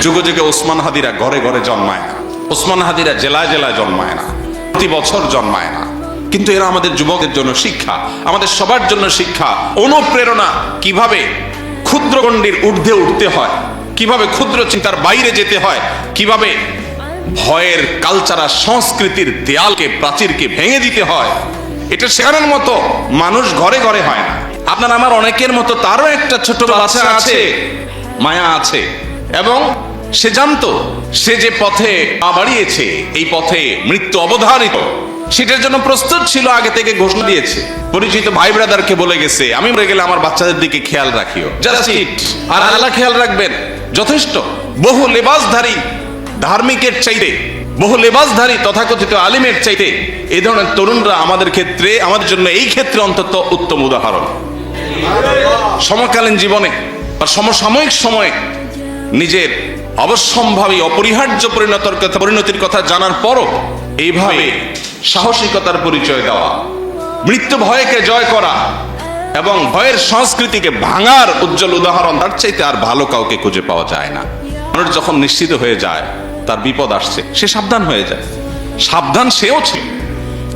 যুগে যুগে ওসমান হাদিরা ঘরে ঘরে জন্মায় না। ওসমান হাদিরা জেলায় জেলায় জন্মায় না। প্রতি বছর জন্মায় না। কিন্তু এরা আমাদের যুবকের জন্য শিক্ষা আমাদের সবার জন্য শিক্ষা অনুপ্রেরণা। কীভাবে ক্ষুদ্র গণ্ডির ঊর্ধ্বে উঠতে হয়? কীভাবে ক্ষুদ্র চিন্তার বাইরে যেতে হয়? কীভাবে ভয়ের কালচারা সংস্কৃতির দেয়ালকে প্রাচীরকে ভেঙে দিতে হয়? এটা শেখানোর মতো মানুষ ঘরে ঘরে হয় না। আপনার আমার অনেকের মতো তারও একটা ছোট বাচ্চা আছে। মায়া আছে। এবং সে জানতো সে যে পথে পা বাড়িয়েছে এই পথে মৃত্যু অবধারিত। সেটার জন্য প্রস্তুত ছিল আগে থেকে ঘোষণা দিয়েছে। পরিচিত ভাই ব্রাদারকে বলে গেছে আমি মরে গেলে আমার বাচ্চাদের দিকে খেয়াল রাখিও। জাস্ট ইট আর আল্লাহ খেয়াল রাখবেন যথেষ্ট। বহু লেবাসধারী ধার্মিকের চাইতে বহু লেবাসধারী তথাকথিত আলিমের চাইতে এই ধরনের তরুণরা আমাদের ক্ষেত্রে আমাদের জন্য এই ক্ষেত্রে অন্তত উত্তম উদাহরণ। সমকালীন জীবনে বা সমসাময়িক সময়ে নিজের অবশ্যম্ভাবী, অপরিহার্য পরিণতর কথা, পরিণতির কথা জানার পরও এইভাবে সাহসিকতার পরিচয় দেওয়া, মৃত্যু ভয়কে জয় করা এবং ভয়ের সংস্কৃতিকে ভাঙার উজ্জ্বল উদাহরণ, তার চাইতে আর ভালো কাউকে খুঁজে পাওয়া যায় না। মানুষ যখন নিশ্চিত হয়ে যায়, তার বিপদ আসছে, সে সাবধান হয়ে যায়। সাবধান সেও ছিল।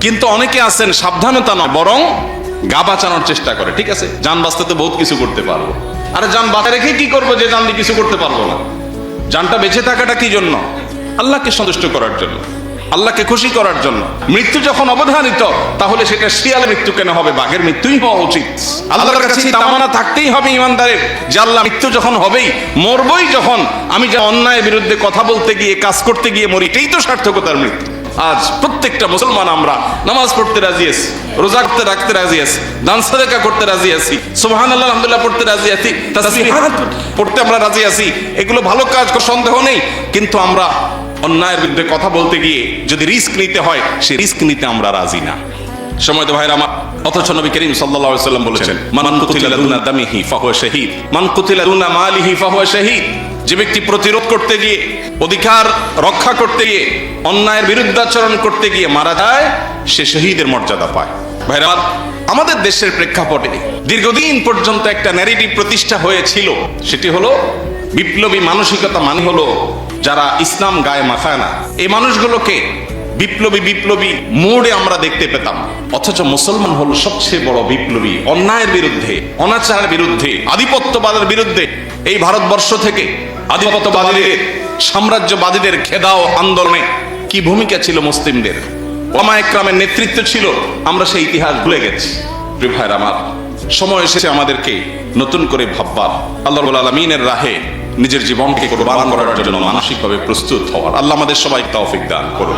কিন্তু অনেকে আছেন, সাবধানতা নয়, বরং গা বাঁচানোর চেষ্টা করে ঠিক আছে? যান বাঁচতে তো বহুত কিছু করতে পারব। আরে যান বাঁচা রেখে কি করব যে জান দিয়ে কিছু করতে পারব না? যানটা বেঁচে থাকাটা কি জন্য? আল্লাহকে সন্তুষ্ট করার জন্য আল্লাহকে খুশি করার জন্য। মৃত্যু যখন অবধানিত তাহলে সেটা শিয়ালের মৃত্যু কেন হবে? বাঘের মৃত্যুই হওয়া উচিত। আল্লাহর কাছে তামানা থাকতেই হবে ইমানদারের যে আল্লাহ মৃত্যু যখন হবেই মরবই যখন আমি যে অন্যায়ের বিরুদ্ধে কথা বলতে গিয়ে কাজ করতে গিয়ে মরি এটাই তো সার্থকতার মৃত্যু। আজ প্রত্যেকটা মুসলমান আমরা নামাজ পড়তে রাজি আছি, রোজা করতে রাখতে রাজি আছি, দান সাদেকা করতে রাজি আছি সুবহান আল্লাহ আলহামদুলিল্লাহ পড়তে রাজি আছি, তাসবিহাত পড়তে আমরা রাজি আছি, এগুলো ভালো কাজ সন্দেহ নেই। কিন্তু আমরা অন্যায়ের বিরুদ্ধে কথা বলতে গিয়ে যদি রিস্ক নিতে হয়, সে রিস্ক নিতে আমরা রাজি না। সময় তো ভাইরা আমার, অথচ নবী করিম সাল্লাল্লাহু আলাইহি সাল্লাম বলেছেন, মান কুতিলা দুনা দামিহি ফাহুয়া শাহীদ, মান কুতিলা দুনা মালিহি ফাহুয়া শাহীদ। যে ব্যক্তি প্রতিরোধ করতে গিয়ে, অধিকার রক্ষা করতে গিয়ে, অন্যায়ের বিরুদ্ধাচরণ করতে গিয়ে মারা যায়, সে শহীদের মর্যাদা পায়। ভাইরা, আমাদের দেশের প্রেক্ষাপটে দীর্ঘদিন পর্যন্ত একটা ন্যারেটিভ প্রতিষ্ঠা হয়েছিল। সেটি হলো, বিপ্লবী মানসিকতা মানে হলো, যারা ইসলাম গায়ে মাথায় না। এই মানুষগুলোকে বিপ্লবী বিপ্লবী মোড়ে আমরা দেখতে পেতাম। অথচ মুসলমান হলো সবচেয়ে বড় বিপ্লবী। অন্যায়ের বিরুদ্ধে, অনাচারের বিরুদ্ধে, আধিপত্যবাদের বিরুদ্ধে এই ভারতবর্ষ থেকে আধিপত্যবাদীদের সাম্রাজ্যবাদীদের খেদাও আন্দোলনে কি ভূমিকা ছিল মুসলিমদের? ওমা একরামের নেতৃত্ব ছিল, আমরা সেই ইতিহাস ভুলে গেছি। প্রিয় ভাইয়ের আমার, সময় এসেছে আমাদেরকে নতুন করে ভাববার। আল্লাহ আলমিনের রাহে নিজের জীবনকে কোরবান করার জন্য মানসিকভাবে প্রস্তুত হওয়ার। আল্লাহ আমাদের সবাই তৌফিক দান করুন।